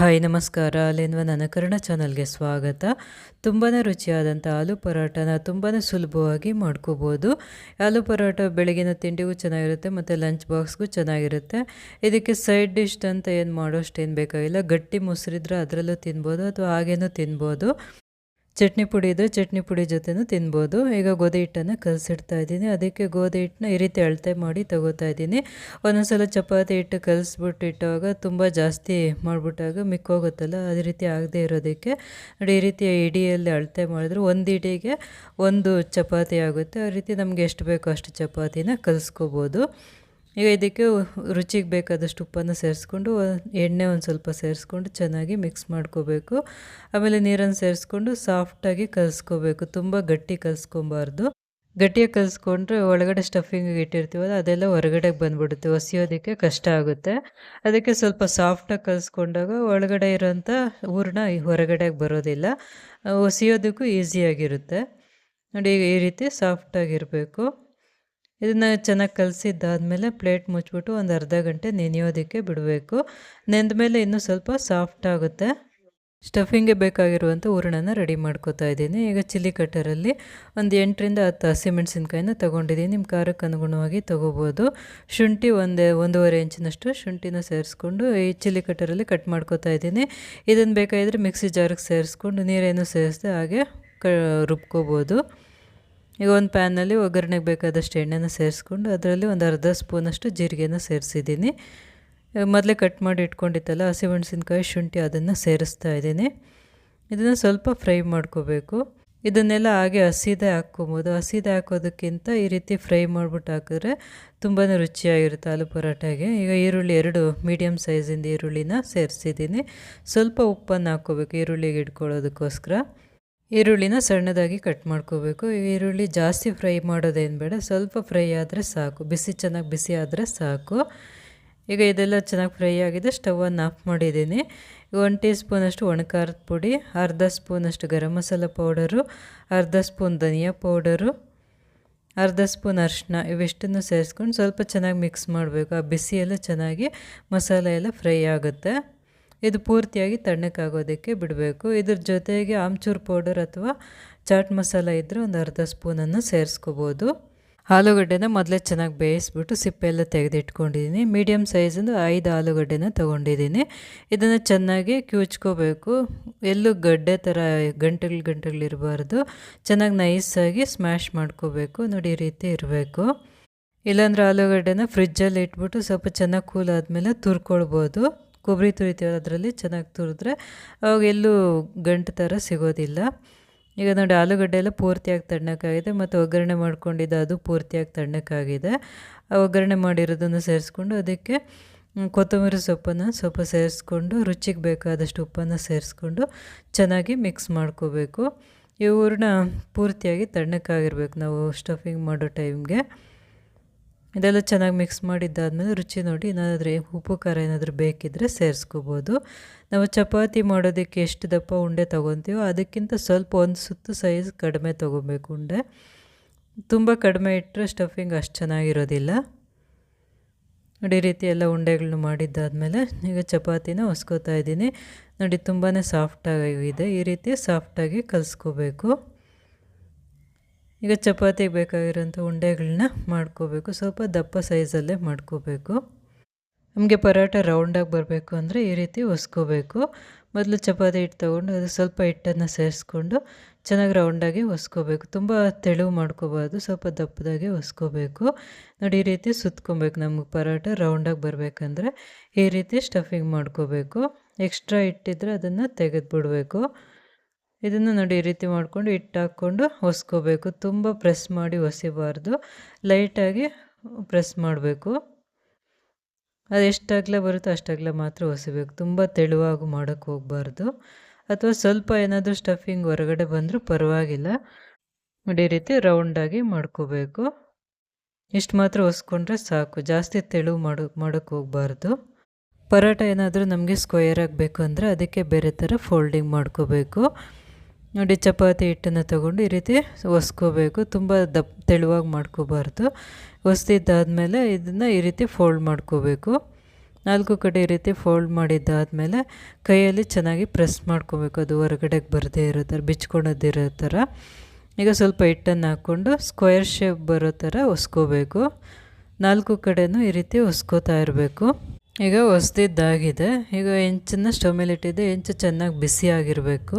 Hi, ನಮಸ್ಕಾರ. ಅಲ್ಲಿನ್ವ ಕನ್ನಡ ಚಾನಲ್ಗೆ ಸ್ವಾಗತ. ತುಂಬಾ ರುಚಿಯಾದಂಥ ಆಲೂ ಪರೋಟನ ತುಂಬಾ ಸುಲಭವಾಗಿ ಮಾಡ್ಕೋಬೋದು. ಆಲೂ ಪರೋಟ ಬೆಳಗಿನ ತಿಂಡಿಗೂ ಚೆನ್ನಾಗಿರುತ್ತೆ, ಮತ್ತು ಲಂಚ್ ಬಾಕ್ಸ್ಗೂ ಚೆನ್ನಾಗಿರುತ್ತೆ. ಇದಕ್ಕೆ ಸೈಡ್ ಡಿಶ್ ಅಂತ ಏನು ಮಾಡೋಷ್ಟು ಏನು ಬೇಕಾಗಿಲ್ಲ. ಗಟ್ಟಿ ಮೊಸರಿದ್ರೆ ಅದರಲ್ಲೂ ತಿನ್ಬೋದು, ಅಥವಾ ಹಾಗೇನೂ ತಿನ್ಬೋದು. ಚಟ್ನಿ ಪುಡಿ ಇದ್ದರೆ ಚಟ್ನಿ ಪುಡಿ ಜೊತೆನೂ ತಿನ್ಬೋದು. ಈಗ ಗೋಧಿ ಹಿಟ್ಟನ್ನು ಕಲಸಿಡ್ತಾ ಇದ್ದೀನಿ. ಅದಕ್ಕೆ ಗೋಧಿ ಹಿಟ್ಟನ್ನ ಈ ರೀತಿ ಅಳತೆ ಮಾಡಿ ತಗೋತಾ ಇದ್ದೀನಿ. ಒಂದೊಂದ್ಸಲ ಚಪಾತಿ ಹಿಟ್ಟು ಕಲಿಸ್ಬಿಟ್ಟು ಇಟ್ಟವಾಗ ತುಂಬ ಜಾಸ್ತಿ ಮಾಡಿಬಿಟ್ಟಾಗ ಮಿಕ್ಕೋಗುತ್ತಲ್ಲ, ಅದೇ ರೀತಿ ಆಗದೆ ಇರೋದಕ್ಕೆ. ನೋಡಿ, ಈ ರೀತಿ ಇಡಿಯಲ್ಲಿ ಅಳತೆ ಮಾಡಿದ್ರೆ ಒಂದು ಇಡಿಗೆ ಒಂದು ಚಪಾತಿ ಆಗುತ್ತೆ. ಆ ರೀತಿ ನಮಗೆ ಎಷ್ಟು ಬೇಕೋ ಅಷ್ಟು ಚಪಾತಿನ ಕಲಿಸ್ಕೋಬೋದು. ಈಗ ಇದಕ್ಕೆ ರುಚಿಗೆ ಬೇಕಾದಷ್ಟು ಉಪ್ಪನ್ನು ಸೇರಿಸ್ಕೊಂಡು, ಎಣ್ಣೆ ಒಂದು ಸ್ವಲ್ಪ ಸೇರಿಸ್ಕೊಂಡು ಚೆನ್ನಾಗಿ ಮಿಕ್ಸ್ ಮಾಡ್ಕೋಬೇಕು. ಆಮೇಲೆ ನೀರನ್ನು ಸೇರಿಸ್ಕೊಂಡು ಸಾಫ್ಟಾಗಿ ಕಲಿಸ್ಕೋಬೇಕು. ತುಂಬ ಗಟ್ಟಿ ಕಲಿಸ್ಕೊಬಾರ್ದು. ಗಟ್ಟಿಯಾಗಿ ಕಲಿಸ್ಕೊಂಡ್ರೆ ಒಳಗಡೆ ಸ್ಟಫಿಂಗ್ ಇಟ್ಟಿರ್ತೀವಲ್ಲ, ಅದೆಲ್ಲ ಹೊರಗಡೆಗೆ ಬಂದ್ಬಿಡುತ್ತೆ. ಒಸಿಯೋದಕ್ಕೆ ಕಷ್ಟ ಆಗುತ್ತೆ. ಅದಕ್ಕೆ ಸ್ವಲ್ಪ ಸಾಫ್ಟಾಗಿ ಕಲಿಸ್ಕೊಂಡಾಗ ಒಳಗಡೆ ಇರೋಂಥ ಹೂರಣ ಹೊರಗಡೆಗೆ ಬರೋದಿಲ್ಲ. ಒಸಿಯೋದಕ್ಕೂ ಈಸಿಯಾಗಿರುತ್ತೆ ನೋಡಿ, ಈ ರೀತಿ ಸಾಫ್ಟಾಗಿರಬೇಕು ಇದನ್ನು ಚೆನ್ನಾಗಿ ಕಲಸಿದ್ದಾದಮೇಲೆ ಪ್ಲೇಟ್ ಮುಚ್ಚಿಬಿಟ್ಟು ಒಂದು ಅರ್ಧ ಗಂಟೆ ನೆನೆಯೋದಕ್ಕೆ ಬಿಡಬೇಕು. ನೆಂದ ಮೇಲೆ ಇನ್ನೂ ಸ್ವಲ್ಪ ಸಾಫ್ಟ್ ಆಗುತ್ತೆ. ಸ್ಟಫಿಂಗ್ಗೆ ಬೇಕಾಗಿರುವಂಥ ಹೂರಣನ ರೆಡಿ ಮಾಡ್ಕೋತಾ ಇದ್ದೀನಿ. ಈಗ ಚಿಲ್ಲಿ ಕಟ್ಟರಲ್ಲಿ ಒಂದು ಎಂಟರಿಂದ ಹತ್ತು ಹಸಿಮೆಣ್ಸಿನ್ಕಾಯಿನ ತೊಗೊಂಡಿದ್ದೀನಿ ನಿಮ್ಮ ಖಾರಕ್ಕೆ ಅನುಗುಣವಾಗಿ ತೊಗೋಬೋದು. ಶುಂಠಿ ಒಂದೇ ಒಂದೂವರೆ ಇಂಚಿನಷ್ಟು ಶುಂಠಿನ ಸೇರಿಸ್ಕೊಂಡು ಈ ಚಿಲ್ಲಿ ಕಟ್ಟರಲ್ಲಿ ಕಟ್ ಮಾಡ್ಕೋತಾ ಇದ್ದೀನಿ. ಇದನ್ನು ಬೇಕಾಗಿದ್ರೆ ಮಿಕ್ಸಿ ಜಾರಿಗೆ ಸೇರಿಸ್ಕೊಂಡು ನೀರೇನು ಸೇರಿಸ್ದೆ ಹಾಗೆ ಕ ರುಬ್ಕೋಬೋದು. ಈಗ ಒಂದು ಪ್ಯಾನಲ್ಲಿ ಒಗ್ಗರಣೆಗೆ ಬೇಕಾದಷ್ಟು ಎಣ್ಣೆನ ಸೇರಿಸ್ಕೊಂಡು ಅದರಲ್ಲಿ ಒಂದು ಅರ್ಧ ಸ್ಪೂನಷ್ಟು ಜೀರಿಗೆನ ಸೇರಿಸಿದ್ದೀನಿ. ಮೊದಲೇ ಕಟ್ ಮಾಡಿ ಇಟ್ಕೊಂಡಿತ್ತಲ್ಲ ಹಸಿಮೆಣಸಿನ್ಕಾಯಿ ಶುಂಠಿ ಅದನ್ನು ಸೇರಿಸ್ತಾ ಇದ್ದೀನಿ. ಇದನ್ನು ಸ್ವಲ್ಪ ಫ್ರೈ ಮಾಡ್ಕೋಬೇಕು. ಇದನ್ನೆಲ್ಲ ಹಾಗೆ ಹಸಿದೆ ಹಾಕ್ಕೊಬೋದು. ಹಸಿದೆ ಹಾಕೋದಕ್ಕಿಂತ ಈ ರೀತಿ ಫ್ರೈ ಮಾಡಿಬಿಟ್ಟು ಹಾಕಿದ್ರೆ ತುಂಬಾ ರುಚಿಯಾಗಿರುತ್ತೆ ಆಲೂ ಪರೋಟಾಗೆ ಈಗ ಈರುಳ್ಳಿ ಎರಡು ಮೀಡಿಯಮ್ ಸೈಜಿಂದ ಈರುಳ್ಳಿನ ಸೇರಿಸಿದ್ದೀನಿ. ಸ್ವಲ್ಪ ಉಪ್ಪನ್ನು ಹಾಕ್ಕೋಬೇಕು ಈರುಳ್ಳಿಗೆ ಇಟ್ಕೊಳ್ಳೋದಕ್ಕೋಸ್ಕರ. ಈರುಳ್ಳಿನ ಸಣ್ಣದಾಗಿ ಕಟ್ ಮಾಡ್ಕೋಬೇಕು. ಈರುಳ್ಳಿ ಜಾಸ್ತಿ ಫ್ರೈ ಮಾಡೋದೇನು ಬೇಡ, ಸ್ವಲ್ಪ ಫ್ರೈ ಆದರೆ ಸಾಕು. ಬಿಸಿ ಚೆನ್ನಾಗಿ ಬಿಸಿ ಆದರೆ ಸಾಕು. ಈಗ ಇದೆಲ್ಲ ಚೆನ್ನಾಗಿ ಫ್ರೈ ಆಗಿದೆ ಸ್ಟವನ್ನು ಆಫ್ ಮಾಡಿದ್ದೀನಿ. ಒನ್ ಟೀ ಸ್ಪೂನಷ್ಟು ಒಣಕಾರದ ಪುಡಿ, ಅರ್ಧ ಸ್ಪೂನಷ್ಟು ಗರಂ ಮಸಾಲ ಪೌಡರು, ಅರ್ಧ ಸ್ಪೂನ್ ಧನಿಯಾ ಪೌಡರು, ಅರ್ಧ ಸ್ಪೂನ್ ಅರಿಶಿನ ಇವೆಷ್ಟನ್ನು ಸೇರಿಸ್ಕೊಂಡು ಸ್ವಲ್ಪ ಚೆನ್ನಾಗಿ ಮಿಕ್ಸ್ ಮಾಡಬೇಕು. ಆ ಬಿಸಿಯೆಲ್ಲ ಚೆನ್ನಾಗಿ ಮಸಾಲೆ ಎಲ್ಲ ಫ್ರೈ ಆಗುತ್ತೆ. ಇದು ಪೂರ್ತಿಯಾಗಿ ತಣ್ಣಕ್ಕಾಗೋದಕ್ಕೆ ಬಿಡಬೇಕು. ಇದ್ರ ಜೊತೆಗೆ ಆಮ್ಚೂರ್ ಪೌಡರ್ ಅಥವಾ ಚಾಟ್ ಮಸಾಲ ಇದ್ದರೆ ಒಂದು ಅರ್ಧ ಸ್ಪೂನನ್ನು ಸೇರಿಸ್ಕೋಬೋದು. ಆಲೂಗಡ್ಡೆನ ಮೊದಲೇ ಚೆನ್ನಾಗಿ ಬೇಯಿಸ್ಬಿಟ್ಟು ಸಿಪ್ಪೆ ಎಲ್ಲ ತೆಗೆದಿಟ್ಕೊಂಡಿದ್ದೀನಿ ಮೀಡಿಯಮ್ ಸೈಜಿಂದು ಐದು ಆಲೂಗಡ್ಡೆನ ತೊಗೊಂಡಿದ್ದೀನಿ. ಇದನ್ನು ಚೆನ್ನಾಗಿ ಕ್ಯೂಚ್ಕೋಬೇಕು. ಎಲ್ಲೂ ಗಡ್ಡೆ ಥರ ಗಂಟೆಗಳು ಇರಬಾರ್ದು. ಚೆನ್ನಾಗಿ ನೈಸಾಗಿ ಸ್ಮ್ಯಾಶ್ ಮಾಡ್ಕೋಬೇಕು. ನೋಡಿ ರೀತಿ ಇರಬೇಕು. ಇಲ್ಲಾಂದ್ರೆ ಆಲೂಗಡ್ಡೆನ ಫ್ರಿಜ್ಜಲ್ಲಿ ಇಟ್ಬಿಟ್ಟು ಸ್ವಲ್ಪ ಚೆನ್ನಾಗಿ ಕೂಲ್ ಆದಮೇಲೆ ತುರ್ಕೊಳ್ಬೋದು. ಕೊಬ್ಬರಿ ತುರಿತೀವಲ್ಲ ಅದರಲ್ಲಿ ಚೆನ್ನಾಗಿ ತುರಿದ್ರೆ ಅವಾಗ ಎಲ್ಲೂ ಗಂಟು ಥರ ಸಿಗೋದಿಲ್ಲ. ಈಗ ನೋಡಿ ಆಲೂಗಡ್ಡೆ ಎಲ್ಲ ಪೂರ್ತಿಯಾಗಿ ತಣ್ಣಕ್ಕಾಗಿದೆ ಮತ್ತು ಒಗ್ಗರಣೆ ಮಾಡ್ಕೊಂಡಿದ್ದು ಅದು ಪೂರ್ತಿಯಾಗಿ ತಣ್ಣಕ್ಕಾಗಿದೆ ಒಗ್ಗರಣೆ ಮಾಡಿರೋದನ್ನು ಸೇರಿಸ್ಕೊಂಡು ಅದಕ್ಕೆ ಕೊತ್ತಂಬರಿ ಸೊಪ್ಪನ್ನು ಸ್ವಲ್ಪ ಸೇರಿಸ್ಕೊಂಡು ರುಚಿಗೆ ಬೇಕಾದಷ್ಟು ಉಪ್ಪನ್ನು ಸೇರಿಸ್ಕೊಂಡು ಚೆನ್ನಾಗಿ ಮಿಕ್ಸ್ ಮಾಡ್ಕೋಬೇಕು. ಹೂರಣ ಪೂರ್ತಿಯಾಗಿ ತಣ್ಣಕ್ಕಾಗಿರ್ಬೇಕು ನಾವು ಸ್ಟಫಿಂಗ್ ಮಾಡೋ ಟೈಮ್ಗೆ ಇದೆಲ್ಲ ಚೆನ್ನಾಗಿ ಮಿಕ್ಸ್ ಮಾಡಿದ್ದಾದಮೇಲೆ ರುಚಿ ನೋಡಿ ಏನಾದರೂ ಉಪ್ಪು, ಖಾರ ಏನಾದರೂ ಬೇಕಿದ್ದರೆ ಸೇರಿಸ್ಕೋಬೋದು. ನಾವು ಚಪಾತಿ ಮಾಡೋದಕ್ಕೆ ಎಷ್ಟು ದಪ್ಪ ಉಂಡೆ ತೊಗೊತೀವೋ ಅದಕ್ಕಿಂತ ಸ್ವಲ್ಪ ಒಂದು ಸುತ್ತು ಸೈಜ್ ಕಡಿಮೆ ತೊಗೊಬೇಕು ಉಂಡೆ. ತುಂಬ ಕಡಿಮೆ ಇಟ್ಟರೆ ಸ್ಟಫಿಂಗ್ ಅಷ್ಟು ಚೆನ್ನಾಗಿರೋದಿಲ್ಲ. ನೋಡಿ ಈ ರೀತಿ ಎಲ್ಲ ಉಂಡೆಗಳನ್ನ ಮಾಡಿದ್ದಾದಮೇಲೆ ಈಗ ಚಪಾತಿನ ಹೊಸ್ಕೋತಾ ಇದ್ದೀನಿ. ನೋಡಿ ತುಂಬಾ ಸಾಫ್ಟಾಗಿದೆ ಈ ರೀತಿ ಸಾಫ್ಟಾಗಿ ಕಲಿಸ್ಕೋಬೇಕು. ಈಗ ಚಪಾತಿಗೆ ಬೇಕಾಗಿರೋಂಥ ಉಂಡೆಗಳನ್ನ ಮಾಡ್ಕೋಬೇಕು. ಸ್ವಲ್ಪ ದಪ್ಪ ಸೈಜಲ್ಲೇ ಮಾಡ್ಕೋಬೇಕು. ನಮಗೆ ಪರೋಟ ರೌಂಡಾಗಿ ಬರಬೇಕು ಅಂದರೆ ಈ ರೀತಿ ಹೊಸ್ಕೋಬೇಕು ಮೊದಲು ಚಪಾತಿ ಹಿಟ್ಟು ತೊಗೊಂಡು ಅದು ಸ್ವಲ್ಪ ಹಿಟ್ಟನ್ನು ಸೇರಿಸ್ಕೊಂಡು ಚೆನ್ನಾಗಿ ರೌಂಡಾಗಿ ಹೊಸ್ಕೋಬೇಕು ತುಂಬ ತೆಳುವು ಮಾಡ್ಕೋಬಾರ್ದು, ಸ್ವಲ್ಪ ದಪ್ಪದಾಗಿ ಹೊಸ್ಕೋಬೇಕು ನೋಡಿ, ಈ ರೀತಿ ಸುತ್ಕೊಬೇಕು. ನಮಗೆ ಪರೋಟ ರೌಂಡಾಗಿ ಬರಬೇಕಂದ್ರೆ ಈ ರೀತಿ ಸ್ಟಫಿಂಗ್ ಮಾಡ್ಕೋಬೇಕು. ಎಕ್ಸ್ಟ್ರಾ ಇಟ್ಟಿದ್ರೆ ಅದನ್ನು ತೆಗೆದುಬಿಡ್ಬೇಕು. ಇದನ್ನು ನೋಡಿ ಈ ರೀತಿ ಮಾಡಿಕೊಂಡು ಹಿಟ್ಟು ಹಾಕ್ಕೊಂಡು ಒಸ್ಕೋಬೇಕು. ತುಂಬ ಪ್ರೆಸ್ ಮಾಡಿ ಒಸಿಬಾರ್ದು. ಲೈಟಾಗಿ ಪ್ರೆಸ್ ಮಾಡಬೇಕು. ಅದು ಎಷ್ಟು ಬರುತ್ತೋ ಅಷ್ಟು ಮಾತ್ರ ಒಸಿಬೇಕು. ತುಂಬ ತೆಳುವಾಗಿ ಮಾಡೋಕ್ಕೆ ಹೋಗಬಾರ್ದು. ಅಥವಾ ಸ್ವಲ್ಪ ಏನಾದರೂ ಸ್ಟಫಿಂಗ್ ಹೊರಗಡೆ ಬಂದರೂ ಪರವಾಗಿಲ್ಲ. ನೋಡಿ ಈ ರೀತಿ ರೌಂಡಾಗಿ ಮಾಡ್ಕೋಬೇಕು. ಇಷ್ಟು ಮಾತ್ರ ಒಸ್ಕೊಂಡ್ರೆ ಸಾಕು. ಜಾಸ್ತಿ ತೆಳು ಮಾಡೋ, ಮಾಡೋಕ್ಕೆ ಹೋಗಬಾರ್ದು. ಪರೋಟ ಏನಾದರೂ ನಮಗೆ ಸ್ಕ್ವಯರ್ ಆಗಬೇಕು ಅಂದರೆ ಅದಕ್ಕೆ ಬೇರೆ ಥರ ಫೋಲ್ಡಿಂಗ್ ಮಾಡ್ಕೋಬೇಕು. ನೋಡಿ ಚಪಾತಿ ಹಿಟ್ಟನ್ನು ತಗೊಂಡು ಈ ರೀತಿ ಒಸ್ಕೋಬೇಕು. ತುಂಬ ದಪ್ಪ ತೆಳುವಾಗಿ ಮಾಡ್ಕೋಬಾರ್ದು. ಹೊಸ್ದಿದ್ದಾದಮೇಲೆ ಇದನ್ನು ಈ ರೀತಿ ಫೋಲ್ಡ್ ಮಾಡ್ಕೋಬೇಕು. ನಾಲ್ಕು ಕಡೆ ಈ ರೀತಿ ಫೋಲ್ಡ್ ಮಾಡಿದ್ದಾದಮೇಲೆ ಕೈಯಲ್ಲಿ ಚೆನ್ನಾಗಿ ಪ್ರೆಸ್ ಮಾಡ್ಕೋಬೇಕು. ಅದು ಹೊರಗಡೆಗೆ ಬರದೇ ಇರೋ ಥರ, ಬಿಚ್ಕೊಳೋದಿರೋ ಥರ. ಈಗ ಸ್ವಲ್ಪ ಹಿಟ್ಟನ್ನು ಹಾಕ್ಕೊಂಡು ಸ್ಕ್ವೇರ್ ಶೇಪ್ ಬರೋ ಥರ ಒಸ್ಕೋಬೇಕು. ನಾಲ್ಕು ಕಡೆನೂ ಈ ರೀತಿ ಒಸ್ಕೋತಾ ಇರಬೇಕು. ಈಗ ಹೊಸ್ದಿದ್ದಾಗಿದೆ ಈಗ ಹೆಂಚನ್ನು ಸ್ಟವ್ ಮೇಲೆ ಇಟ್ಟಿದ್ದೆ. ಹೆಂಚು ಚೆನ್ನಾಗಿ ಬಿಸಿಯಾಗಿರಬೇಕು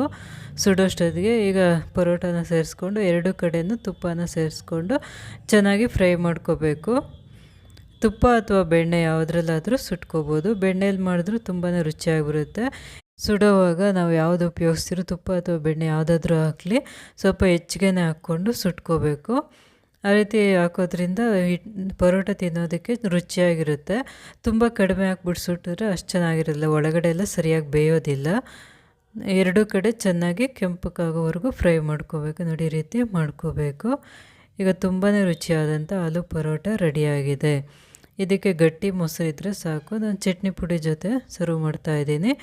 ಸುಡೋಷ್ಟೊತ್ತಿಗೆ ಈಗ ಪರೋಟನ ಸೇರಿಸ್ಕೊಂಡು, ಎರಡು ಕಡೆಯೂ ತುಪ್ಪನ ಸೇರಿಸ್ಕೊಂಡು ಚೆನ್ನಾಗಿ ಫ್ರೈ ಮಾಡ್ಕೋಬೇಕು. ತುಪ್ಪ ಅಥವಾ ಬೆಣ್ಣೆ ಯಾವುದ್ರಲ್ಲಾದರೂ ಸುಟ್ಕೋಬೋದು. ಬೆಣ್ಣೆಯಲ್ಲಿ ಮಾಡಿದ್ರೂ ತುಂಬಾ ರುಚಿಯಾಗಿರುತ್ತೆ ಸುಡೋವಾಗ ನಾವು ಯಾವುದು ಉಪಯೋಗಿಸ್ತಿರೋ ತುಪ್ಪ ಅಥವಾ ಬೆಣ್ಣೆ ಯಾವುದಾದ್ರೂ ಹಾಕಲಿ, ಸ್ವಲ್ಪ ಹೆಚ್ಚಿಗೆನೇ ಹಾಕ್ಕೊಂಡು ಸುಟ್ಕೋಬೇಕು. ಆ ರೀತಿ ಹಾಕೋದ್ರಿಂದ ಪರೋಟ ತಿನ್ನೋದಕ್ಕೆ ರುಚಿಯಾಗಿರುತ್ತೆ. ತುಂಬ ಕಡಿಮೆ ಹಾಕ್ಬಿಟ್ಟು ಸುಟ್ಟಿದ್ರೆ ಅಷ್ಟು ಚೆನ್ನಾಗಿರಲ್ಲ ಒಳಗಡೆ ಎಲ್ಲ ಸರಿಯಾಗಿ ಬೇಯೋದಿಲ್ಲ. ಎರಡೂ ಕಡೆ ಚೆನ್ನಾಗಿ ಕೆಂಪಕ್ಕಾಗೋವರೆಗೂ ಫ್ರೈ ಮಾಡ್ಕೋಬೇಕು. ನೋಡಿ ರೀತಿ ಮಾಡ್ಕೋಬೇಕು. ಈಗ ತುಂಬಾ ರುಚಿಯಾದಂಥ ಆಲೂ ಪರೋಟ ರೆಡಿಯಾಗಿದೆ. ಇದಕ್ಕೆ ಗಟ್ಟಿ ಮೊಸರು ಇದ್ದರೆ ಸಾಕು. ನಾನು ಚಟ್ನಿ ಪುಡಿ ಜೊತೆ ಸರ್ವ್ ಮಾಡ್ತಾ ಇದ್ದೀನಿ.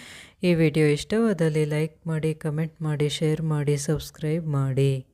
ಈ ವಿಡಿಯೋ ಇಷ್ಟವಾದಲ್ಲಿ ಲೈಕ್ ಮಾಡಿ, ಕಮೆಂಟ್ ಮಾಡಿ, ಶೇರ್ ಮಾಡಿ, ಸಬ್ಸ್ಕ್ರೈಬ್ ಮಾಡಿ.